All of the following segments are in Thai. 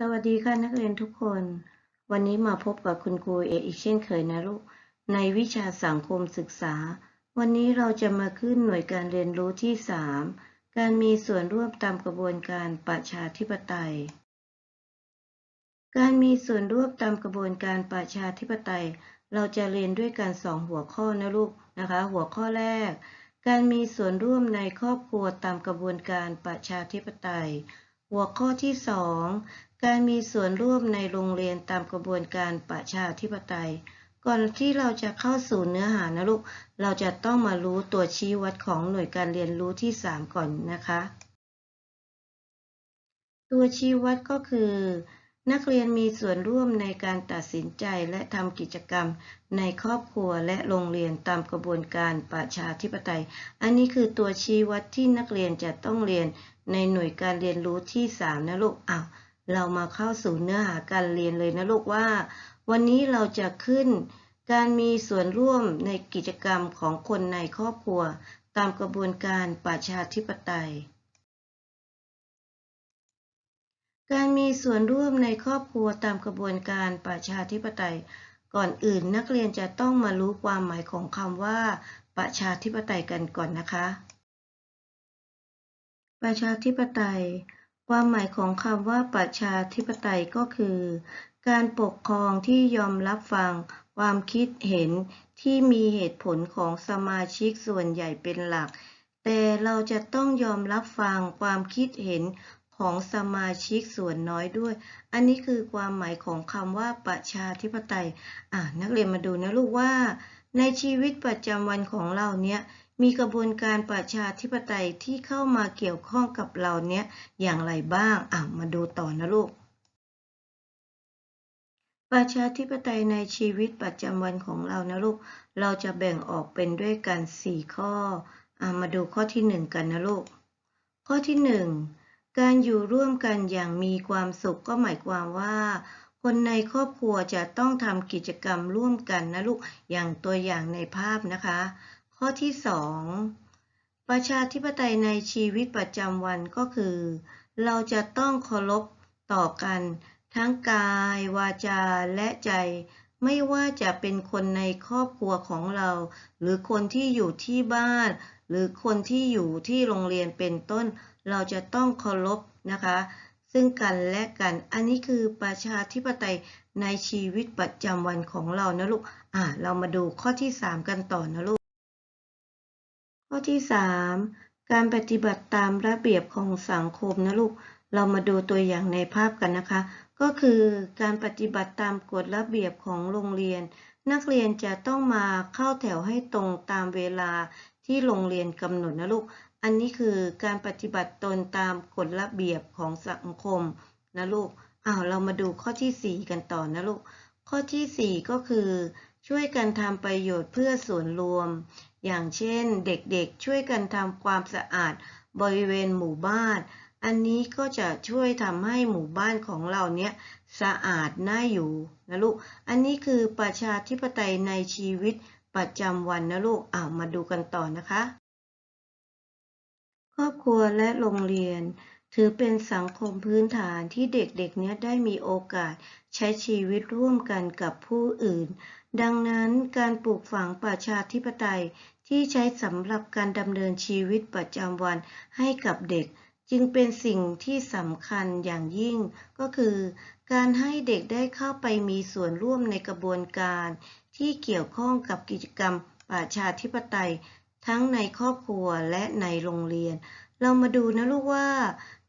สวัสดีค่ะนักเรียนทุกคน วันนี้มาพบกับคุณครูเอกอีกเช่นเคยนะลูก ในวิชาสังคมศึกษา วันนี้เราจะมาขึ้นหน่วยการเรียนรู้ที่ 3 การมีส่วนร่วมตามกระบวนการประชาธิปไตย การมีส่วนร่วมตามกระบวนการประชาธิปไตย เราจะเรียนด้วยกันสองหัวข้อนะลูกนะคะ หัวข้อแรก การมีส่วนร่วมในครอบครัวตามกระบวนการประชาธิปไตย หัวข้อที่ 2การมีส่วนร่วมในโรงเรียนตามกระบวนการประชาธิปไตย ก่อนที่เราจะเข้าสู่เนื้อหานะลูก เราจะต้องมารู้ตัวชี้วัดของหน่วยการเรียนรู้ที่ 3 ก่อนนะคะ ตัวชี้วัดก็คือ นักเรียนมีส่วนร่วมในการตัดสินใจและทำกิจกรรมในครอบครัวและโรงเรียนตามกระบวนการประชาธิปไตย อันนี้คือตัวชี้วัดที่นักเรียนจะต้องเรียนในหน่วยการเรียนรู้ที่ 3 นะลูกอ้าว เรามาเข้าสู่เนื้อหาการเรียนเลยนะลูกว่า วันนี้เราจะขึ้นการมีส่วนร่วมในกิจกรรมของคนในครอบครัว ตามกระบวนการประชาธิปไตย การมีส่วนร่วมในครอบครัวตามกระบวนการประชาธิปไตย ก่อนอื่นนักเรียนจะต้องมารู้ความหมายของคำว่า ประชาธิปไตยกันก่อนนะคะ ประชาธิปไตย ความหมายของคำว่าประชาธิปไตยก็คือ การปกครองที่ยอมรับฟังความคิดเห็นที่มีเหตุผลของสมาชิกส่วนใหญ่เป็นหลัก แต่เราจะต้องยอมรับฟังความคิดเห็นของสมาชิกส่วนน้อยด้วย อันนี้คือความหมายของคำว่าประชาธิปไตย อ่านักเรียนมาดูนะลูกว่า ในชีวิตประจำวันของเราเนี้ย มีกระบวนการประชาธิปไตยที่เข้ามาเกี่ยวข้องกับเราเนี้ยอย่างไรบ้าง อ่ามาดูต่อนะลูก ประชาธิปไตยในชีวิตประจำวันของเรานะลูก เราจะแบ่งออกเป็นด้วยกัน 4 ข้อ อ่ามาดูข้อที่ 1 กันนะลูก ข้อที่ 1 การอยู่ร่วมกันอย่างมีความสุขก็หมายความว่าคนในครอบครัวจะต้องทำกิจกรรมร่วมกันนะลูก อย่างตัวอย่างในภาพนะคะ ข้อที่ 2 ประชาธิปไตยในชีวิตประจำวันก็คือ เราจะต้องเคารพต่อกัน ทั้งกาย วาจาและใจ ไม่ว่าจะเป็นคนในครอบครัวของเรา หรือคนที่อยู่ที่บ้าน หรือคนที่อยู่ที่โรงเรียนเป็นต้น เราจะต้องเคารพนะคะ ซึ่งกันและกัน อันนี้คือประชาธิปไตยในชีวิตประจำวันของเรานะลูก อ่าเรามาดูข้อที่ 3 กันต่อนะลูก ข้อที่3การปฏิบัติตามระเบียบของสังคมนะลูก เรามาดูตัวอย่างในภาพกันนะคะ ก็คือการปฏิบัติตามกฎระเบียบของโรงเรียน นักเรียนจะต้องมาเข้าแถวให้ตรงตามเวลาที่โรงเรียนกำหนดนะลูก อันนี้คือการปฏิบัติตนตามกฎระเบียบของสังคมนะลูก อ้าวเรามาดูข้อที่ 4 กันต่อนะลูก ข้อที่ 4 ก็คือ ช่วยกันทำประโยชน์เพื่อส่วนรวม อย่างเช่น เด็กๆ ช่วยกันทำความสะอาดบริเวณหมู่บ้าน อันนี้ก็จะช่วยทำให้หมู่บ้านของเราเนี้ยสะอาดน่าอยู่นะลูก อันนี้คือประชาธิปไตยในชีวิตประจำวันนะลูกอ้าวมาดูกันต่อนะคะ ครอบครัวและโรงเรียน ถือเป็นสังคมพื้นฐานที่เด็กๆเนี้ยได้มีโอกาสใช้ชีวิตร่วมกันกับผู้อื่น ดังนั้นการปลูกฝังประชาธิปไตยที่ใช้สำหรับการดำเนินชีวิตประจำวันให้กับเด็ก จึงเป็นสิ่งที่สำคัญอย่างยิ่ง ก็คือ การให้เด็กได้เข้าไปมีส่วนร่วมในกระบวนการ ที่เกี่ยวข้องกับกิจกรรมประชาธิปไตย ทั้งในครอบครัวและในโรงเรียน เรามาดูนะลูกว่า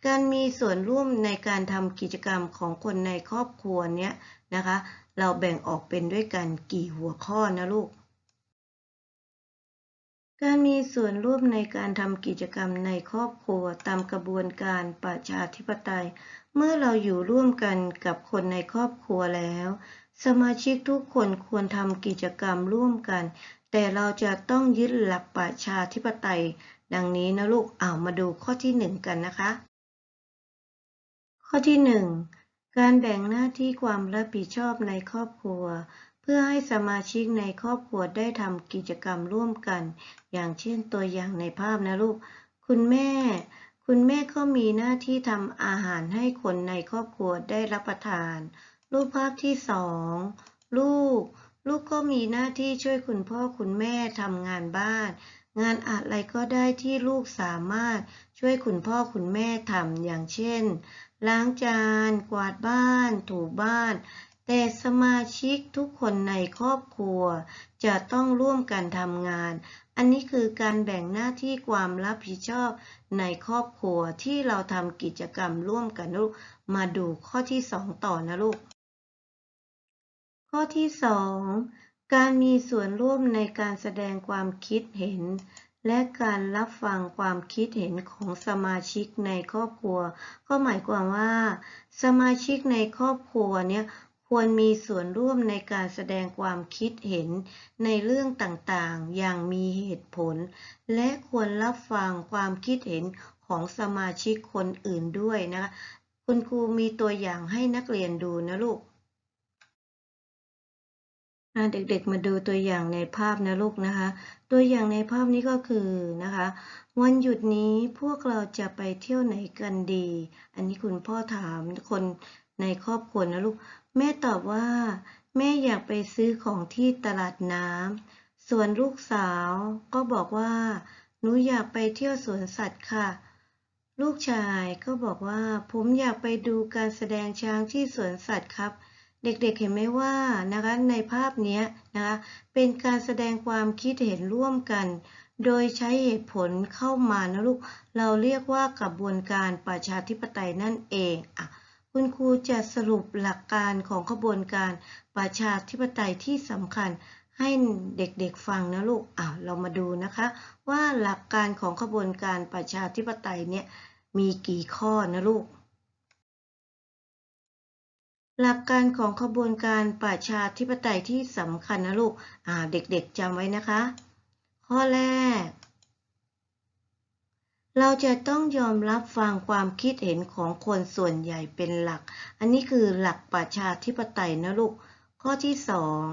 การมีส่วนร่วมในการทำกิจกรรมของคนในครอบครัวเนี้ยนะคะ เราแบ่งออกเป็นด้วยกันกี่หัวข้อนะลูก การมีส่วนร่วมในการทำกิจกรรมในครอบครัวตามกระบวนการประชาธิปไตย เมื่อเราอยู่ร่วมกันกับคนในครอบครัวแล้ว สมาชิกทุกคนควรทำกิจกรรมร่วมกัน แต่เราจะต้องยึดหลักประชาธิปไตย ดังนี้นะลูกเอามาดูข้อที่หนึ่งกันนะคะ ข้อที่หนึ่ง การแบ่งหน้าที่ความรับผิดชอบในครอบครัว เพื่อให้สมาชิกในครอบครัวได้ทำกิจกรรมร่วมกัน อย่างเช่นตัวอย่างในภาพนะลูก คุณแม่ คุณแม่ก็มีหน้าที่ทำอาหารให้คนในครอบครัวได้รับประทาน รูปภาพที่สองลูก ลูกก็มีหน้าที่ช่วยคุณพ่อคุณแม่ทำงานบ้าน งานอะไรก็ได้ที่ลูกสามารถช่วยคุณพ่อคุณแม่ทำอย่างเช่น ล้างจาน กวาดบ้าน ถูบ้าน แต่สมาชิกทุกคนในครอบครัว จะต้องร่วมกันทำงาน อันนี้คือการแบ่งหน้าที่ความรับผิดชอบในครอบครัวที่เราทำกิจกรรมร่วมกันลูก มาดูข้อที่สองต่อนะลูก ข้อที่สองการมีส่วนร่วมในการแสดงความคิดเห็น และการรับฟังความคิดเห็นของสมาชิกในครอบครัว ก็หมายความว่า สมาชิกในครอบครัวเนี่ยควรมีส่วนร่วมในการแสดงความคิดเห็นในเรื่องต่างๆ อย่างมีเหตุผล และควรรับฟังความคิดเห็นของสมาชิกคนอื่นด้วยนะคะคุณครูมีตัวอย่างให้นักเรียนดูนะลูกเด็กๆมาดูตัวอย่างในภาพนะลูกนะคะตัวอย่างในภาพนี้ก็คือนะคะ วันหยุดนี้พวกเราจะไปเที่ยวไหนกันดี อันนี้คุณพ่อถามคนในครอบครัวนะลูก แม่ตอบว่า แม่อยากไปซื้อของที่ตลาดน้ำส่วนลูกสาวก็บอกว่าหนูอยากไปเที่ยวสวนสัตว์ค่ะ ลูกชายก็บอกว่า ผมอยากไปดูการแสดงช้างที่สวนสัตว์ครับ เด็กๆเห็นไหมว่านะคะในภาพนี้นะคะเป็นการแสดงความคิดเห็นร่วมกัน โดยใช้เหตุผลเข้ามานะลูก เราเรียกว่ากระบวนการประชาธิปไตยนั่นเองอะคุณครูจะสรุปหลักการของกระบวนการประชาธิปไตยที่สำคัญให้เด็กๆฟังนะลูกอะเรามาดูนะคะ ว่าหลักการของกระบวนการประชาธิปไตยเนี่ยมีกี่ข้อนะลูก หลักการของขบวนการประชาธิปไตยที่สำคัญนะลูกเด็กๆจำไว้นะคะ ข้อแรก เราจะต้องยอมรับฟังความคิดเห็นของคนส่วนใหญ่เป็นหลัก อันนี้คือหลักประชาธิปไตยนะลูก ข้อที่สอง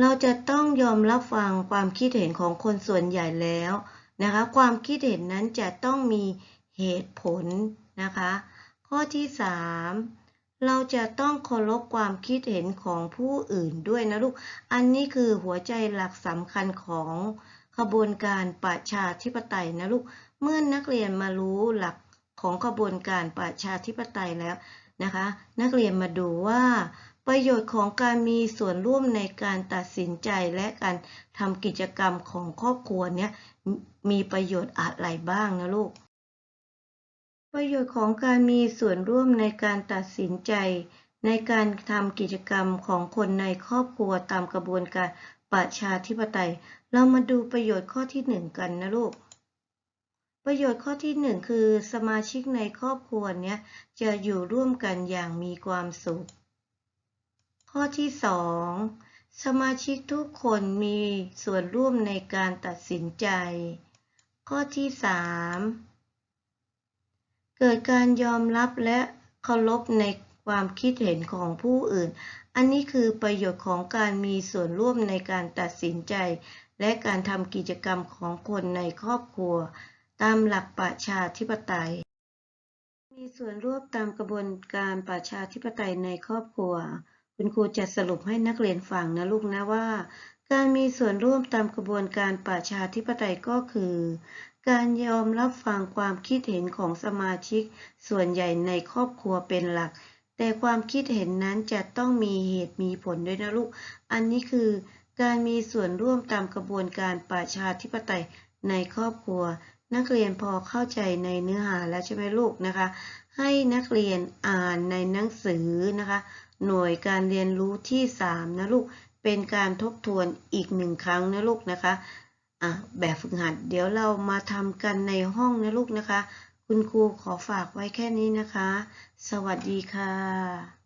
เราจะต้องยอมรับฟังความคิดเห็นของคนส่วนใหญ่แล้วนะคะ ความคิดเห็นนั้นจะต้องมีเหตุผลนะคะ ข้อที่ 3 เราจะต้องเคารพความคิดเห็นของผู้อื่นด้วยนะลูก อันนี้คือหัวใจหลักสำคัญของขบวนการประชาธิปไตยนะลูก เมื่อนนักเรียนมารู้หลักของขบวนการประชาธิปไตยแล้วนะคะ นักเรียนมาดูว่าประโยชน์ของการมีส่วนร่วมในการตัดสินใจและการทำกิจกรรมของครอบครัวเนี้ยมีประโยชน์อะไรบ้างนะลูก ประโยชน์ของการมีส่วนร่วมในการตัดสินใจ ในการทำกิจกรรมของคนในครอบครัวตามกระบวนการประชาธิปไตย เรามาดูประโยชน์ข้อที่หนึ่งกันนะลูก ประโยชน์ข้อที่หนึ่งคือสมาชิกในครอบครัวเนี้ยจะอยู่ร่วมกันอย่างมีความสุข ข้อที่สองสมาชิกทุกคนมีส่วนร่วมในการตัดสินใจ ข้อที่สาม เกิดการยอมรับและเคารพในความคิดเห็นของผู้อื่น อันนี้คือประโยชน์ของการมีส่วนร่วมในการตัดสินใจ และการทำกิจกรรมของคนในครอบครัว ตามหลักประชาธิปไตย มีส่วนร่วมตามกระบวนการประชาธิปไตยในครอบครัว คุณครูจะสรุปให้นักเรียนฟังนะลูกนะว่า การมีส่วนร่วมตามกระบวนการประชาธิปไตยก็คือ การยอมรับฟังความคิดเห็นของสมาชิก ส่วนใหญ่ในครอบครัวเป็นหลัก แต่ความคิดเห็นนั้นจะต้องมีเหตุมีผลด้วยนะลูก อันนี้คือการมีส่วนร่วมตามกระบวนการประชาธิปไตยในครอบครัว นักเรียนพอเข้าใจในเนื้อหาแล้วใช่ไหมลูกนะคะ ให้นักเรียนอ่านในหนังสือนะคะ หน่วยการเรียนรู้ที่ 3 นะลูก เป็นการทบทวนอีกหนึ่งครั้งนะลูกนะคะ อะแบบฝึกหัด เดี๋ยวเรามาทำกันในห้องนะลูกนะคะ คุณครูขอฝากไว้แค่นี้นะคะ สวัสดีค่ะ